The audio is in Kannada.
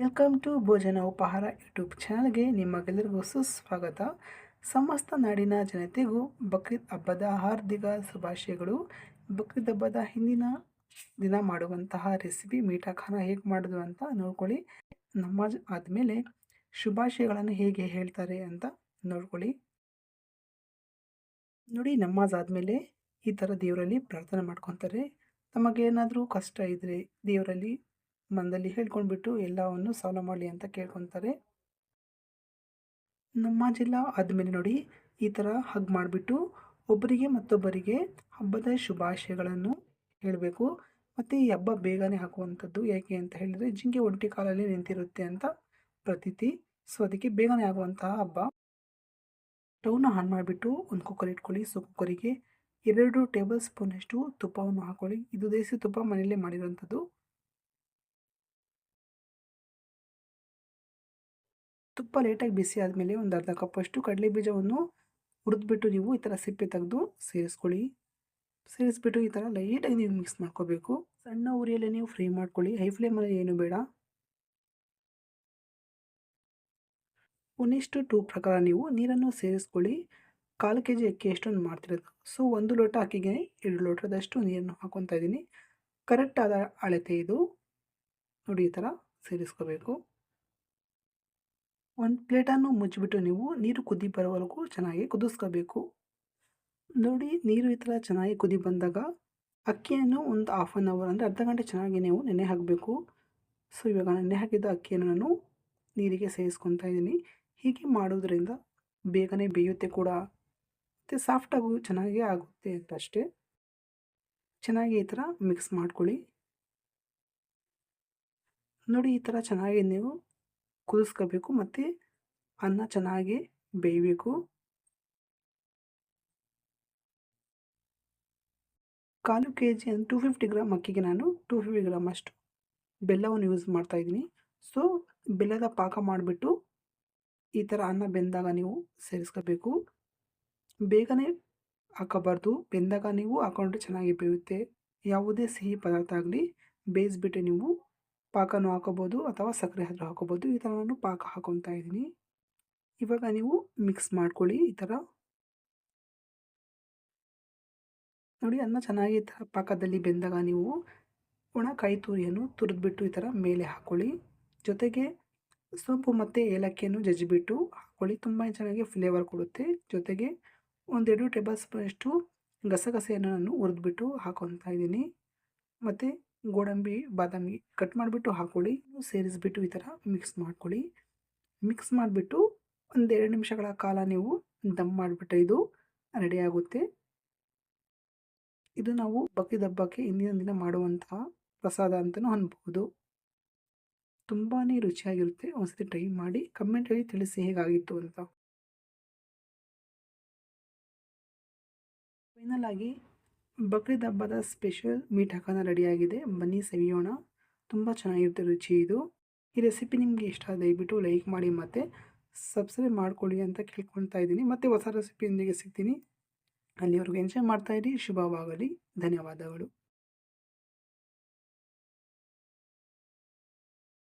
ವೆಲ್ಕಮ್ ಟು ಭೋಜನ ಉಪಹಾರ ಯೂಟ್ಯೂಬ್ ಚಾನಲ್ಗೆ ನಿಮಗೆಲ್ಲರಿಗೂ ಸುಸ್ವಾಗತ. ಸಮಸ್ತ ನಾಡಿನ ಜನತೆಗೂ ಬಕ್ರೀದ್ ಹಬ್ಬದ ಹಾರ್ದಿಕ ಶುಭಾಶಯಗಳು. ಬಕ್ರೀದ್ ಹಬ್ಬದ ಹಿಂದಿನ ದಿನ ಮಾಡುವಂತಹ ರೆಸಿಪಿ ಮೀಠಾ ಖಾನ ಹೇಗೆ ಮಾಡೋದು ಅಂತ ನೋಡ್ಕೊಳ್ಳಿ. ನಮಾಜ್ ಆದಮೇಲೆ ಶುಭಾಶಯಗಳನ್ನು ಹೇಗೆ ಹೇಳ್ತಾರೆ ಅಂತ ನೋಡ್ಕೊಳ್ಳಿ. ನೋಡಿ, ನಮಾಜ್ ಆದಮೇಲೆ ಈ ಥರ ದೇವರಲ್ಲಿ ಪ್ರಾರ್ಥನೆ ಮಾಡ್ಕೊತಾರೆ. ತಮಗೇನಾದರೂ ಕಷ್ಟ ಇದ್ದರೆ ದೇವರಲ್ಲಿ ಮನದಲ್ಲಿ ಹೇಳ್ಕೊಂಡ್ಬಿಟ್ಟು ಎಲ್ಲವನ್ನು ಸಾಲ್ವ್ ಮಾಡಲಿ ಅಂತ ಕೇಳ್ಕೊತಾರೆ. ನಮ್ಮ ಜಿಲ್ಲಾ ಆದಮೇಲೆ ನೋಡಿ ಈ ಥರ ಹಗ್ ಮಾಡಿಬಿಟ್ಟು ಒಬ್ಬರಿಗೆ ಮತ್ತೊಬ್ಬರಿಗೆ ಹಬ್ಬದ ಶುಭಾಶಯಗಳನ್ನು ಹೇಳಬೇಕು. ಮತ್ತು ಈ ಹಬ್ಬ ಬೇಗನೆ ಹಾಕುವಂಥದ್ದು ಯಾಕೆ ಅಂತ ಹೇಳಿದರೆ ಜಿಂಕೆ ಒಂಟಿ ಕಾಲಲ್ಲಿ ನಿಂತಿರುತ್ತೆ ಅಂತ ಪ್ರತೀತಿ. ಸೊ ಅದಕ್ಕೆ ಬೇಗನೆ ಆಗುವಂತಹ ಹಬ್ಬ. ಸ್ಟವ್ನ ಆನ್ ಮಾಡಿಬಿಟ್ಟು ಒಂದು ಕುಕ್ಕರ್ ಇಟ್ಕೊಳ್ಳಿ. ಸೊ ಕುಕ್ಕರಿಗೆ ಎರಡು ಟೇಬಲ್ ಸ್ಪೂನಷ್ಟು ತುಪ್ಪವನ್ನು ಹಾಕೊಳ್ಳಿ. ಇದು ದೇಸಿ ತುಪ್ಪ ಮನೆಯಲ್ಲೇ ಮಾಡಿರೋಂಥದ್ದು. ತುಪ್ಪ ಲೇಟಾಗಿ ಬಿಸಿ ಆದಮೇಲೆ ಒಂದು ಅರ್ಧ ಕಪ್ಪಷ್ಟು ಕಡಲೆ ಬೀಜವನ್ನು ಹುರಿದ್ಬಿಟ್ಟು ನೀವು ಈ ಥರ ಸಿಪ್ಪೆ ತೆಗೆದು ಸೇರಿಸ್ಕೊಳ್ಳಿ. ಸೇರಿಸ್ಬಿಟ್ಟು ಈ ಥರ ಲೈಟಾಗಿ ನೀವು ಮಿಕ್ಸ್ ಮಾಡ್ಕೋಬೇಕು. ಸಣ್ಣ ಉರಿಯಲ್ಲೇ ನೀವು ಫ್ರೈ ಮಾಡ್ಕೊಳ್ಳಿ. ಹೈ ಫ್ಲೇಮಲ್ಲಿ ಏನು ಬೇಡ. ಒಂದಿಷ್ಟು ಟೂ ಪ್ರಕಾರ ನೀವು ನೀರನ್ನು ಸೇರಿಸ್ಕೊಳ್ಳಿ. ಕಾಲು ಕೆ ಜಿ ಅಕ್ಕಿ ಎಷ್ಟೊಂದು ಮಾಡ್ತಿರೋದು. ಸೊ, ಒಂದು ಲೋಟ ಅಕ್ಕಿಗೆ ಎರಡು ಲೋಟದಷ್ಟು ನೀರನ್ನು ಹಾಕೊತಾ ಇದ್ದೀನಿ. ಕರೆಕ್ಟಾದ ಅಳತೆ ಇದು. ನೋಡಿ ಈ ಥರ ಸೇರಿಸ್ಕೋಬೇಕು. ಒಂದು ಪ್ಲೇಟನ್ನು ಮುಚ್ಚಿಬಿಟ್ಟು ನೀವು ನೀರು ಕುದಿ ಬರೋವರೆಗೂ ಚೆನ್ನಾಗಿ ಕುದಿಸ್ಕೋಬೇಕು. ನೋಡಿ, ನೀರು ಈ ಥರ ಚೆನ್ನಾಗಿ ಕುದಿ ಬಂದಾಗ ಅಕ್ಕಿಯನ್ನು ಒಂದು ಹಾಫ್ ಆನ್ ಅವರ್ ಅಂದರೆ ಅರ್ಧ ಗಂಟೆ ಚೆನ್ನಾಗಿ ನೀವು ನೆನೆ ಹಾಕಬೇಕು. ಸೊ ಇವಾಗ ನೆನೆ ಹಾಕಿದ ಅಕ್ಕಿಯನ್ನು ನಾನು ನೀರಿಗೆ ಸೇರಿಸ್ಕೊತಾ ಇದ್ದೀನಿ. ಹೀಗೆ ಮಾಡೋದ್ರಿಂದ ಬೇಗನೆ ಬೇಯುತ್ತೆ ಕೂಡ. ಮತ್ತು ಸಾಫ್ಟಾಗೂ ಚೆನ್ನಾಗಿ ಆಗುತ್ತೆ ಅಂತ ಅಷ್ಟೇ. ಚೆನ್ನಾಗಿ ಈ ಥರ ಮಿಕ್ಸ್ ಮಾಡ್ಕೊಳ್ಳಿ. ನೋಡಿ, ಈ ಥರ ಚೆನ್ನಾಗಿ ನೀವು ಕುದಿಸ್ಕೋಬೇಕು ಮತ್ತು ಅನ್ನ ಚೆನ್ನಾಗಿ ಬೇಯಬೇಕು. ಕಾಲು ಕೆ ಜಿ ಅಂದರೆ ಟೂ ಫಿಫ್ಟಿ ಗ್ರಾಮ್ ಅಕ್ಕಿಗೆ ನಾನು ಟೂ ಫಿಫ್ಟಿ ಗ್ರಾಮ್ ಅಷ್ಟು ಬೆಲ್ಲವನ್ನು ಯೂಸ್ ಮಾಡ್ತಾಯಿದ್ದೀನಿ ಸೊ ಬೆಲ್ಲದ ಪಾಕ ಮಾಡಿಬಿಟ್ಟು ಈ ಥರ ಅನ್ನ ಬೆಂದಾಗ ನೀವು ಸೇರಿಸ್ಕೋಬೇಕು. ಬೇಗನೆ ಹಾಕಬಾರ್ದು. ಬೆಂದಾಗ ನೀವು ಹಾಕೊಂಡ್ರೆ ಚೆನ್ನಾಗಿ ಬೇಯುತ್ತೆ. ಯಾವುದೇ ಸಿಹಿ ಪದಾರ್ಥ ಆಗಲಿ ಬೇಯಿಸ್ಬಿಟ್ಟು ನೀವು ಪಾಕನೂ ಹಾಕೋಬೋದು ಅಥವಾ ಸಕ್ಕರೆ ಆದರೂ ಹಾಕೋಬೋದು. ಈ ಥರ ನಾನು ಪಾಕ ಹಾಕೊತಾ ಇದ್ದೀನಿ. ಇವಾಗ ನೀವು ಮಿಕ್ಸ್ ಮಾಡ್ಕೊಳ್ಳಿ ಈ ಥರ. ನೋಡಿ ಅನ್ನ ಚೆನ್ನಾಗಿ ಥರ ಪಾಕದಲ್ಲಿ ಬೆಂದಾಗ ನೀವು ಒಣ ಕಾಯಿ ತುರಿಯನ್ನು ತುರಿದ್ಬಿಟ್ಟು ಈ ಥರ ಮೇಲೆ ಹಾಕ್ಕೊಳ್ಳಿ ಜೊತೆಗೆ ಸೊಪ್ಪು ಮತ್ತು ಏಲಕ್ಕಿಯನ್ನು ಜಜ್ಜಿಬಿಟ್ಟು ಹಾಕ್ಕೊಳ್ಳಿ ತುಂಬ ಚೆನ್ನಾಗಿ ಫ್ಲೇವರ್ ಕೊಡುತ್ತೆ. ಜೊತೆಗೆ ಒಂದೆರಡು ಟೇಬಲ್ ಸ್ಪೂನಷ್ಟು ಗಸಗಸೆಯನ್ನು ನಾನು ಹುರಿದ್ಬಿಟ್ಟು ಹಾಕೊತಾ ಇದ್ದೀನಿ. ಮತ್ತು ಗೋಡಂಬಿ, ಬಾದಾಮಿ ಕಟ್ ಮಾಡಿಬಿಟ್ಟು ಹಾಕ್ಕೊಳ್ಳಿ ಸೇರಿಸ್ಬಿಟ್ಟು ಈ ಥರ ಮಿಕ್ಸ್ ಮಾಡ್ಕೊಳ್ಳಿ. ಮಿಕ್ಸ್ ಮಾಡಿಬಿಟ್ಟು ಒಂದೆರಡು ನಿಮಿಷಗಳ ಕಾಲ ನೀವು ದಮ್ ಮಾಡಿಬಿಟ್ರೆ ಇದು ರೆಡಿ ಆಗುತ್ತೆ. ಇದು ನಾವು ಬಕ್ರೀದ್ ಹಬ್ಬಕ್ಕೆ ಹಿಂದಿನ ದಿನ ಮಾಡುವಂತಹ ಪ್ರಸಾದ ಅಂತಲೂ ಅನ್ಬೋದು. ತುಂಬಾ ರುಚಿಯಾಗಿರುತ್ತೆ. ಒಂದ್ಸತಿ ಟ್ರೈ ಮಾಡಿ ಕಮೆಂಟಲ್ಲಿ ತಿಳಿಸಿ ಹೇಗಾಗಿತ್ತು ಅಂತ. ಫೈನಲ್ ಆಗಿ ಬಕ್ರೀದ್ ಹಬ್ಬದ ಸ್ಪೆಷಲ್ ಮೀಟ್ ಹಾಕೋಣ ರೆಡಿಯಾಗಿದೆ. ಬನ್ನಿ, ಸವಿಯೋಣ. ತುಂಬ ಚೆನ್ನಾಗಿರುತ್ತೆ ರುಚಿ ಇದು. ಈ ರೆಸಿಪಿ ನಿಮಗೆ ಇಷ್ಟ ದಯವಿಟ್ಟು ಲೈಕ್ ಮಾಡಿ ಮತ್ತು ಸಬ್ಸ್ಕ್ರೈಬ್ ಮಾಡ್ಕೊಳ್ಳಿ ಅಂತ ಕೇಳ್ಕೊಳ್ತಾ ಇದ್ದೀನಿ. ಮತ್ತು ಹೊಸ ರೆಸಿಪಿಯೊಂದಿಗೆ ಸಿಗ್ತೀನಿ. ಅಲ್ಲಿವರೆಗೂ ಎಂಜಾಯ್ ಮಾಡ್ತಾಯಿರಿ ಶುಭವಾಗಲಿ. ಧನ್ಯವಾದಗಳು.